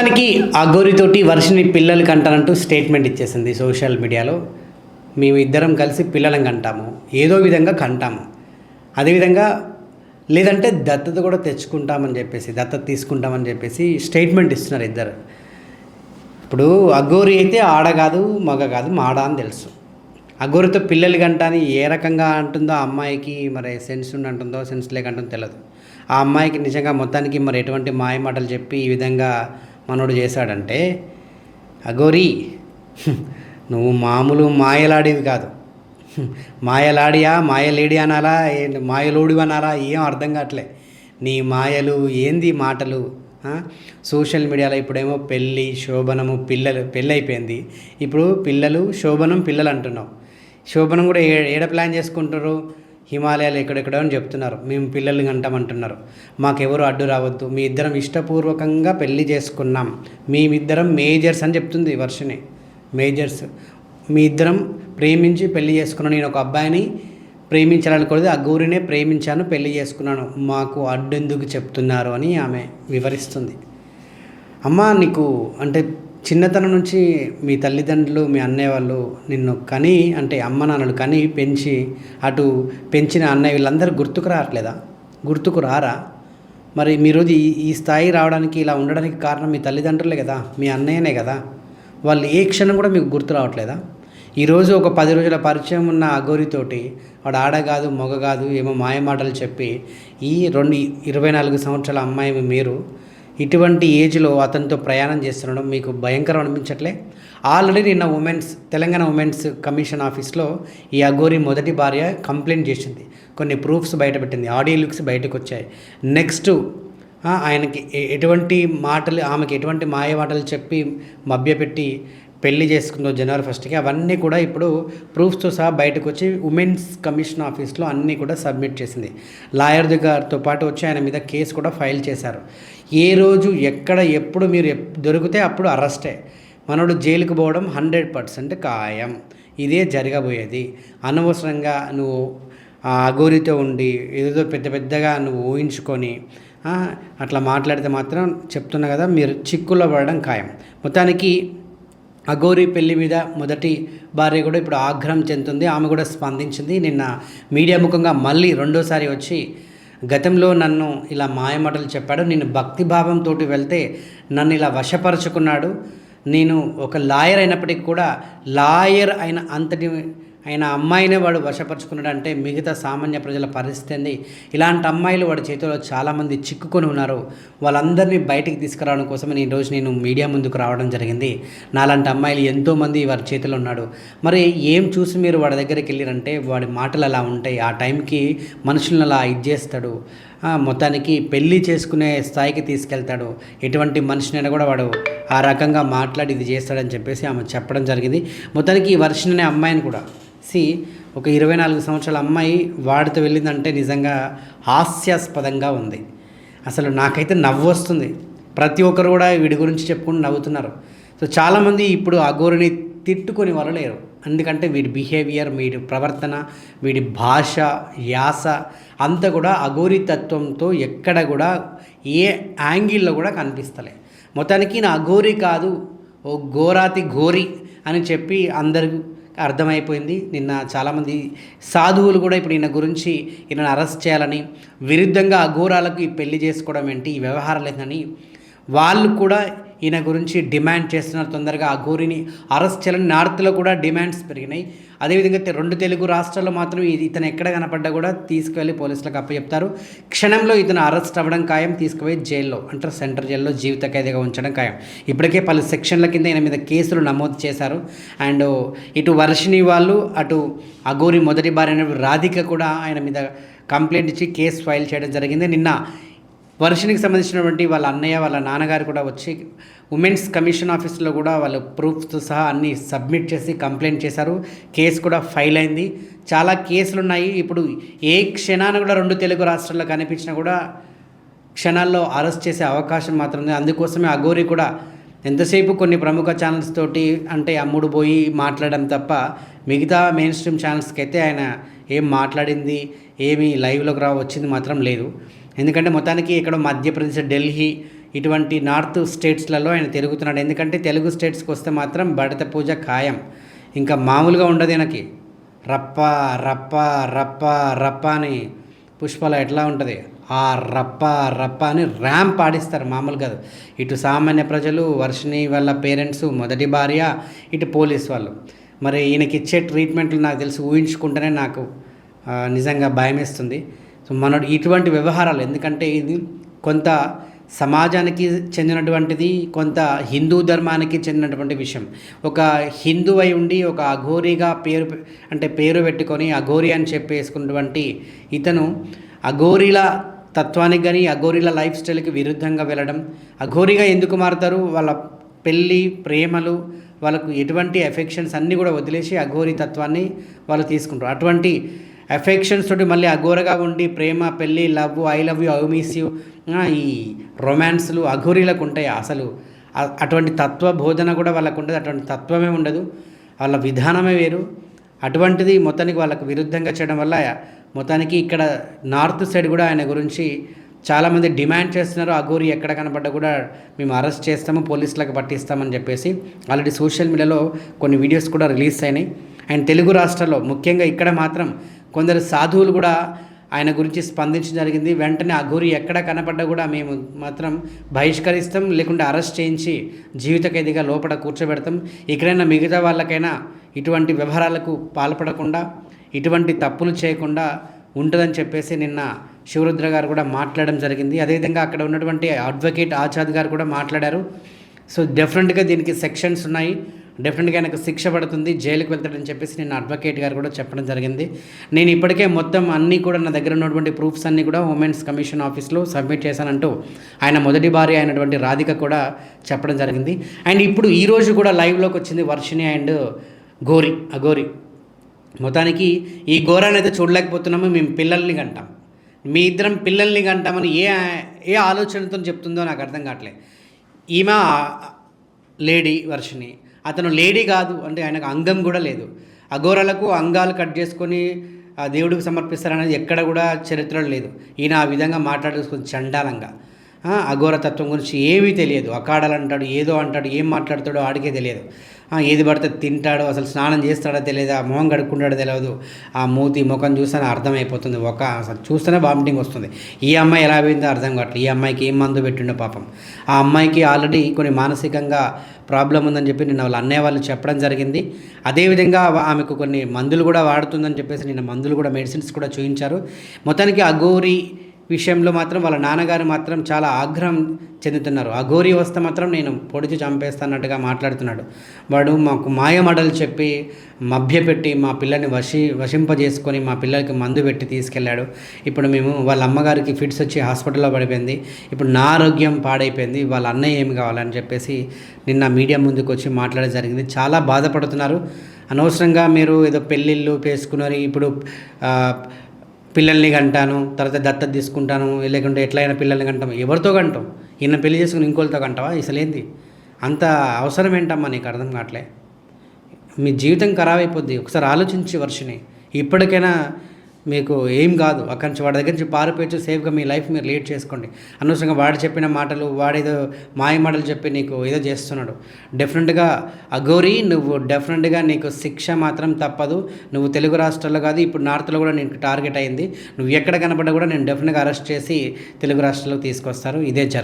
మొత్తానికి ఆ గోరితోటి వర్షిని పిల్లలు కంటానంటూ స్టేట్మెంట్ ఇచ్చేసింది సోషల్ మీడియాలో మేము ఇద్దరం కలిసి పిల్లలను కంటాము. ఏదో విధంగా కంటాము. అదేవిధంగా లేదంటే దత్తత కూడా తెచ్చుకుంటామని చెప్పేసి దత్తత తీసుకుంటామని చెప్పేసి స్టేట్మెంట్ ఇస్తున్నారు ఇద్దరు. ఇప్పుడు అగోరి అయితే ఆడ కాదు మగ కాదు మాడ అని తెలుసు. అఘోరితో పిల్లలు కంటాని ఏ రకంగా అంటుందో ఆ అమ్మాయికి మరి సెన్స్ ఉండి అంటుందో సెన్స్ లేక అంటుందో తెలియదు ఆ అమ్మాయికి నిజంగా మొత్తానికి మరి ఎటువంటి మాయమాటలు చెప్పి ఈ విధంగా మనోడు చేశాడంటే అగోరి నువ్వు మామూలు మాయలాడివి కాదు. మాయలాడియా మాయలేడి అనాలా ఏంటి మాయలోడి అనాలా ఏం అర్థం కావట్లే. నీ మాయలు ఏంది మాటలు? సోషల్ మీడియాలో ఇప్పుడేమో పెళ్ళి శోభనము పిల్లలు పెళ్ళి అయిపోయింది ఇప్పుడు పిల్లలు శోభనం పిల్లలు అంటున్నావు శోభనం కూడా ఏ ఏడ ప్లాన్ చేసుకుంటారు? హిమాలయాలు ఎక్కడెక్కడో అని చెప్తున్నారు. మేము పిల్లల్ని అంటామంటున్నారు. మాకెవరు అడ్డు రావద్దు. మీ ఇద్దరం ఇష్టపూర్వకంగా పెళ్ళి చేసుకున్నాం. మేమిద్దరం మేజర్స్ అని చెప్తుంది వర్షని. మేజర్స్. మీ ఇద్దరం ప్రేమించి పెళ్ళి చేసుకున్నాను. నేను ఒక అబ్బాయిని ప్రేమించాలనుకోలేదు ఆ గౌరినే ప్రేమించాను పెళ్ళి చేసుకున్నాను. మాకు అడ్డెందుకు చెప్తున్నారు అని ఆమె వివరిస్తుంది. అమ్మ నీకు అంటే చిన్నతనం నుంచి మీ తల్లిదండ్రులు మీ అన్నయ్య వాళ్ళు నిన్ను కని అంటే అమ్మ నాన్నలు కని పెంచి అటు పెంచిన అన్నయ్య వీళ్ళందరూ గుర్తుకు రావట్లేదా? గుర్తుకు రారా? మరి మీరు ఈ ఈ స్థాయి రావడానికి ఇలా ఉండడానికి కారణం మీ తల్లిదండ్రులే కదా మీ అన్నయ్యనే కదా. వాళ్ళు ఏ క్షణం కూడా మీకు గుర్తు రావట్లేదా? ఈరోజు ఒక పది రోజుల పరిచయం ఉన్న అగోరితోటి వాడు ఆడ కాదు మొగ కాదు ఏమో మాయమాటలు చెప్పి ఈ రెండు ఇరవై నాలుగు సంవత్సరాల అమ్మాయి మీరు ఇటువంటి ఏజ్లో అతనితో ప్రయాణం చేస్తుండడం మీకు భయంకరం అనిపించట్లే? ఆల్రెడీ నిన్న ఉమెన్స్ తెలంగాణ ఉమెన్స్ కమిషన్ ఆఫీస్లో ఈ అఘోరి మొదటి భార్య కంప్లైంట్ చేసింది. కొన్ని ప్రూఫ్స్ బయటపెట్టింది ఆడియో లుక్స్ బయటకు వచ్చాయి నెక్స్ట్ ఆయనకి ఎటువంటి మాటలు ఆమెకి ఎటువంటి మాయ మాటలు చెప్పి మభ్యపెట్టి పెళ్ళి చేసుకుందో జనవరి ఫస్ట్కి అవన్నీ కూడా ఇప్పుడు ప్రూఫ్స్తో సహా బయటకు వచ్చి ఉమెన్స్ కమిషన్ ఆఫీస్లో అన్నీ కూడా సబ్మిట్ చేసింది. లాయర్ గారితో పాటు వచ్చి ఆయన మీద కేసు కూడా ఫైల్ చేశారు. ఏ రోజు ఎక్కడ ఎప్పుడు మీరు దొరికితే అప్పుడు అరెస్టే. మనోడు జైలుకు పోవడం హండ్రెడ్ పర్సెంట్ ఖాయం. ఇదే జరగబోయేది. అనవసరంగా నువ్వు అగోరితో ఉండి ఏదో పెద్ద పెద్దగా నువ్వు ఊహించుకొని అట్లా మాట్లాడితే మాత్రం చెప్తున్నా కదా మీరు చిక్కులో పడడం ఖాయం. మొత్తానికి అఘోరి పెళ్ళి మీద మొదటి భార్య కూడా ఇప్పుడు ఆగ్రహం చెందుతుంది. ఆమె కూడా స్పందించింది. నిన్న మీడియా ముఖంగా మళ్ళీ రెండోసారి వచ్చి గతంలో నన్ను ఇలా మాయమాటలు చెప్పాడు. నేను భక్తిభావంతో వెళ్తే నన్ను ఇలా వశపరుచుకున్నాడు. నేను ఒక లాయర్ అయినప్పటికీ కూడా లాయర్ అయిన అంతటి ఆయన అమ్మాయినే వాడు వశపరుచుకున్నాడు అంటే మిగతా సామాన్య ప్రజల పరిస్థితి ఏంది? ఇలాంటి అమ్మాయిలు వాడి చేతిలో చాలామంది చిక్కుకొని ఉన్నారు. వాళ్ళందరినీ బయటికి తీసుకురావడం కోసం నేను ఈరోజు నేను మీడియా ముందుకు రావడం జరిగింది. నాలాంటి అమ్మాయిలు ఎంతోమంది వారి చేతిలో ఉన్నాడు మరి ఏం చూసి మీరు వాడి దగ్గరికి వెళ్ళారంటే వాడి మాటలు అలా ఉంటాయి. ఆ టైంకి మనుషులను అలా ఇది చేస్తాడు. మొత్తానికి పెళ్ళి చేసుకునే స్థాయికి తీసుకెళ్తాడు. ఎటువంటి మనిషినైనా కూడా వాడు ఆ రకంగా మాట్లాడి ఇది చేస్తాడని చెప్పేసి ఆమె చెప్పడం జరిగింది. మొత్తానికి ఈ వర్షం అనే అమ్మాయిని కూడా సి ఒక ఇరవై నాలుగు సంవత్సరాల అమ్మాయి వాడితో వెళ్ళిందంటే నిజంగా హాస్యాస్పదంగా ఉంది. అసలు నాకైతే నవ్వు వస్తుంది. ప్రతి ఒక్కరు కూడా వీడి గురించి చెప్పుకుని నవ్వుతున్నారు. సో చాలామంది ఇప్పుడు అఘోరిని తిట్టుకొని వాళ్ళు లేరు ఎందుకంటే వీడి బిహేవియర్ వీడి ప్రవర్తన వీడి భాష యాస అంతా కూడా అఘోరి తత్వంతో ఎక్కడ కూడా ఏ యాంగిల్లో కూడా కనిపిస్తలే. మొత్తానికి నా అఘోరి కాదు ఓ ఘోరాతి ఘోరి అని చెప్పి అందరు అర్థమైపోయింది. నిన్న చాలామంది సాధువులు కూడా ఇప్పుడు ఈయన గురించి ఈయనను అరెస్ట్ చేయాలని విరుద్ధంగా అఘోరాలకు ఈ పెళ్ళి చేసుకోవడం ఏంటి? ఈ వ్యవహారాలు ఏంటని వాళ్ళు కూడా ఈయన గురించి డిమాండ్ చేస్తున్నారు తొందరగా. ఆ గోరిని అరెస్ట్ చేయాలని నార్త్లో కూడా డిమాండ్స్ పెరిగినాయి. అదేవిధంగా రెండు తెలుగు రాష్ట్రాల్లో మాత్రం ఇతను ఎక్కడ కనపడ్డా కూడా తీసుకువెళ్ళి పోలీసులకు అప్పచెప్తారు. క్షణంలో ఇతను అరెస్ట్ అవ్వడం ఖాయం తీసుకుపోయి జైల్లో అంటే సెంట్రల్ జైల్లో జీవిత ఖైదీగా ఉంచడం ఖాయం. ఇప్పటికే పలు సెక్షన్ల కింద ఈయన మీద కేసులు నమోదు చేశారు. అండ్ ఇటు వర్షిని వాళ్ళు అటు అఘోరి మొదటి భార్య అయిన రాధిక కూడా ఆయన మీద కంప్లైంట్ ఇచ్చి కేసు ఫైల్ చేయడం జరిగింది. నిన్న వర్షినికి సంబంధించినటువంటి వాళ్ళ అన్నయ్య వాళ్ళ నాన్నగారు కూడా వచ్చి ఉమెన్స్ కమిషన్ ఆఫీస్లో కూడా వాళ్ళు ప్రూఫ్తో సహా అన్ని సబ్మిట్ చేసి కంప్లైంట్ చేశారు. కేసు కూడా ఫైల్ అయింది. చాలా కేసులు ఉన్నాయి. ఇప్పుడు ఏ క్షణాన కూడా రెండు తెలుగు రాష్ట్రాల్లో కనిపించినా కూడా క్షణాల్లో అరెస్ట్ చేసే అవకాశం మాత్రం ఉంది. అందుకోసమే అఘోరి కూడా ఎంతసేపు కొన్ని ప్రముఖ ఛానల్స్ తోటి అంటే అమ్ముడు పోయి మాట్లాడడం తప్ప మిగతా మెయిన్ స్ట్రీమ్ ఛానల్స్కి అయితే ఆయన ఏం మాట్లాడింది ఏమి లైవ్లోకి రా వచ్చింది మాత్రం లేదు. ఎందుకంటే మొత్తానికి ఇక్కడ మధ్యప్రదేశ్ ఢిల్లీ ఇటువంటి నార్త్ స్టేట్స్లలో ఆయన తిరుగుతున్నాడు. ఎందుకంటే తెలుగు స్టేట్స్కి వస్తే మాత్రం బడత పూజ ఖాయం. ఇంకా మామూలుగా ఉండదు ఈయనకి. రప్ప రప్ప రప్ప రప్ప అని పుష్పల ఎట్లా ఉంటుంది? ఆ రప్ప రప్ప అని ర్యాంప్ పాడిస్తారు. మామూలుగా ఇటు సామాన్య ప్రజలు వర్షిని వాళ్ళ పేరెంట్స్ మొదటి భార్య ఇటు పోలీస్ వాళ్ళు. మరి ఈయనకి ఇచ్చే ట్రీట్మెంట్లు నాకు తెలిసి ఊహించుకుంటేనే నాకు నిజంగా భయమేస్తుంది. సో మన ఇటువంటి వ్యవహారాలు ఎందుకంటే ఇది కొంత సమాజానికి చెందినటువంటిది కొంత హిందూ ధర్మానికి చెందినటువంటి విషయం. ఒక హిందూ అయి ఉండి ఒక అఘోరిగా పేరు అంటే పేరు పెట్టుకొని అఘోరి అని చెప్పేసుకున్నటువంటి ఇతను అఘోరీల తత్వానికి కానీ అఘోరీల లైఫ్ స్టైల్కి విరుద్ధంగా వెళ్ళడం. అఘోరిగా ఎందుకు మారుతారు? వాళ్ళ పెళ్ళి ప్రేమలు వాళ్ళకు ఎటువంటి ఎఫెక్షన్స్ అన్నీ కూడా వదిలేసి అఘోరి తత్వాన్ని వాళ్ళు తీసుకుంటారు. అటువంటి ఎఫెక్షన్స్ తోటి మళ్ళీ అఘోరగా ఉండి ప్రేమ పెళ్ళి love I love you I miss you ఈ రొమాన్స్లు అఘోరీలకు ఉంటాయి అసలు. అటువంటి తత్వ బోధన కూడా వాళ్ళకు ఉండదు. అటువంటి తత్వమే ఉండదు. వాళ్ళ విధానమే వేరు. అటువంటిది మొత్తానికి వాళ్ళకు విరుద్ధంగా చేయడం వల్ల మొత్తానికి ఇక్కడ నార్త్ సైడ్ కూడా ఆయన గురించి చాలామంది డిమాండ్ చేస్తున్నారు. అఘోరి ఎక్కడ కనపడ్డా కూడా మేము అరెస్ట్ చేస్తాము పోలీసులకు పట్టిస్తామని చెప్పేసి. ఆల్రెడీ సోషల్ మీడియాలో కొన్ని వీడియోస్ కూడా రిలీజ్ అయినాయి. అండ్ తెలుగు రాష్ట్రాల్లో ముఖ్యంగా ఇక్కడ మాత్రం కొందరు సాధువులు కూడా ఆయన గురించి స్పందించడం జరిగింది. వెంటనే అఘోరి ఎక్కడ కనపడ్డా కూడా మేము మాత్రం బహిష్కరిస్తాం లేకుంటే అరెస్ట్ చేయించి జీవిత ఖైదీగా లోపల కూర్చోబెడతాం. ఇక్కడైనా మిగతా వాళ్ళకైనా ఇటువంటి వ్యవహారాలకు పాల్పడకుండా ఇటువంటి తప్పులు చేయకుండా ఉంటుందని చెప్పేసి నిన్న శివరుద్ర గారు కూడా మాట్లాడడం జరిగింది. అదేవిధంగా అక్కడ ఉన్నటువంటి అడ్వకేట్ ఆచాద్ గారు కూడా మాట్లాడారు. సో డెఫినెట్గా దీనికి సెక్షన్స్ ఉన్నాయి. డెఫినెట్గా ఆయనకు శిక్ష పడుతుంది జైలుకి వెళ్తాడని చెప్పేసి నేను అడ్వకేట్ గారు కూడా చెప్పడం జరిగింది. నేను ఇప్పటికే మొత్తం అన్నీ కూడా నా దగ్గర ఉన్నటువంటి ప్రూఫ్స్ అన్నీ కూడా ఉమెన్స్ కమిషన్ ఆఫీస్లో సబ్మిట్ చేశానంటూ ఆయన మొదటి భార్య అయినటువంటి రాధిక కూడా చెప్పడం జరిగింది. అండ్ ఇప్పుడు ఈరోజు కూడా లైవ్లోకి వచ్చింది వర్షిణి అండ్ గోరి అగోరి మొత్తానికి ఈ ఘోరాన్ని అయితే చూడలేకపోతున్నాము మేము పిల్లల్ని కంటాం. మీ ఇద్దరం పిల్లల్ని కంటామని ఏ ఏ ఆలోచనతో చెప్తుందో నాకు అర్థం కావట్లేదు ఈమె లేడీ వర్షిని అతను లేడీ కాదు అంటే ఆయనకు అంగం కూడా లేదు. అఘోరలకు అంగాలు కట్ చేసుకొని ఆ దేవుడికి సమర్పిస్తారనేది ఎక్కడ కూడా చరిత్రలో లేదు. ఈయన ఆ విధంగా మాట్లాడుకుని చండాలంగా. అఘోరతత్వం గురించి ఏమీ తెలియదు. అకాడాలు అంటాడు ఏదో అంటాడు ఏం మాట్లాడతాడో ఆడికే తెలియదు. ఏది పడితే తింటాడో అసలు స్నానం చేస్తాడో తెలియదు ఆ మొహం కడుక్కుంటాడో తెలియదు ఆ మూతి ముఖం చూస్తేనే అర్థమైపోతుంది. ఒక అసలు చూస్తేనే వామిటింగ్ వస్తుంది. ఈ అమ్మాయి ఎలా పోయిందో అర్థం కావట్లేదు. ఈ అమ్మాయికి ఏం మందు పెట్టిండో పాపం. ఆ అమ్మాయికి ఆల్రెడీ కొన్ని మానసికంగా ప్రాబ్లం ఉందని చెప్పి నిన్న వాళ్ళ అన్నయ్య వాళ్ళు చెప్పడం జరిగింది. అదేవిధంగా ఆమెకు కొన్ని మందులు కూడా వాడుతుందని చెప్పేసి నిన్న మందులు కూడా మెడిసిన్స్ కూడా చూపించారు మొత్తానికి అఘోరి విషయంలో మాత్రం వాళ్ళ నాన్నగారు మాత్రం చాలా ఆగ్రహం చెందుతున్నారు. ఆ అఘోరి వస్తే మాత్రం నేను పొడిచి చంపేస్తానట్టుగా మాట్లాడుతున్నాడు. వాడు మాకు మాయమడలు చెప్పి మభ్యపెట్టి మా పిల్లని వశి వశింపజేసుకొని మా పిల్లలకి మందు పెట్టి తీసుకెళ్ళాడు. ఇప్పుడు మేము వాళ్ళ అమ్మగారికి ఫిట్స్ వచ్చి హాస్పిటల్లో పడిపోయింది. ఇప్పుడు నా ఆరోగ్యం పాడైపోయింది. వాళ్ళ అన్నయ్య ఏమి కావాలని చెప్పేసి నిన్న మీడియా ముందుకు వచ్చి మాట్లాడడం జరిగింది. చాలా బాధపడుతున్నారు. అనవసరంగా మీరు ఏదో పెళ్ళిళ్ళు చేసుకున్నారు ఇప్పుడు పిల్లల్ని కంటాను తర్వాత దత్త తీసుకుంటాను లేకుంటే ఎట్లయినా పిల్లల్ని కంటాం ఎవరితో కంటాం? ఈయన పెళ్ళి చేసుకుని ఇంకోళ్ళతో కంటావా? అసలు అంత అవసరం ఏంటమ్మా నీకు అర్థం కావట్లే? మీ జీవితం ఖరాబ్ అయిపోద్ది. ఒకసారి ఆలోచించి వర్షిని ఇప్పటికైనా మీకు ఏం కాదు. అక్కడి నుంచి వాడి దగ్గర నుంచి పారిపోయచ్చు సేఫ్గా మీ లైఫ్ మీరు లీడ్ చేసుకోండి. అనవసరంగా వాడు చెప్పిన మాటలు వాడేదో మాయ మాటలు చెప్పి నీకు ఏదో చేస్తున్నాడు. డెఫినెట్గా అఘోరి నువ్వు డెఫినెట్గా నీకు శిక్ష మాత్రం తప్పదు. నువ్వు తెలుగు రాష్ట్రాల్లో కాదు ఇప్పుడు నార్త్లో కూడా నీకు టార్గెట్ అయింది. నువ్వు ఎక్కడ కనపడ్డా కూడా నేను డెఫినెట్గా అరెస్ట్ చేసి తెలుగు రాష్ట్రాలకు తీసుకొస్తారు. ఇదే జరుగు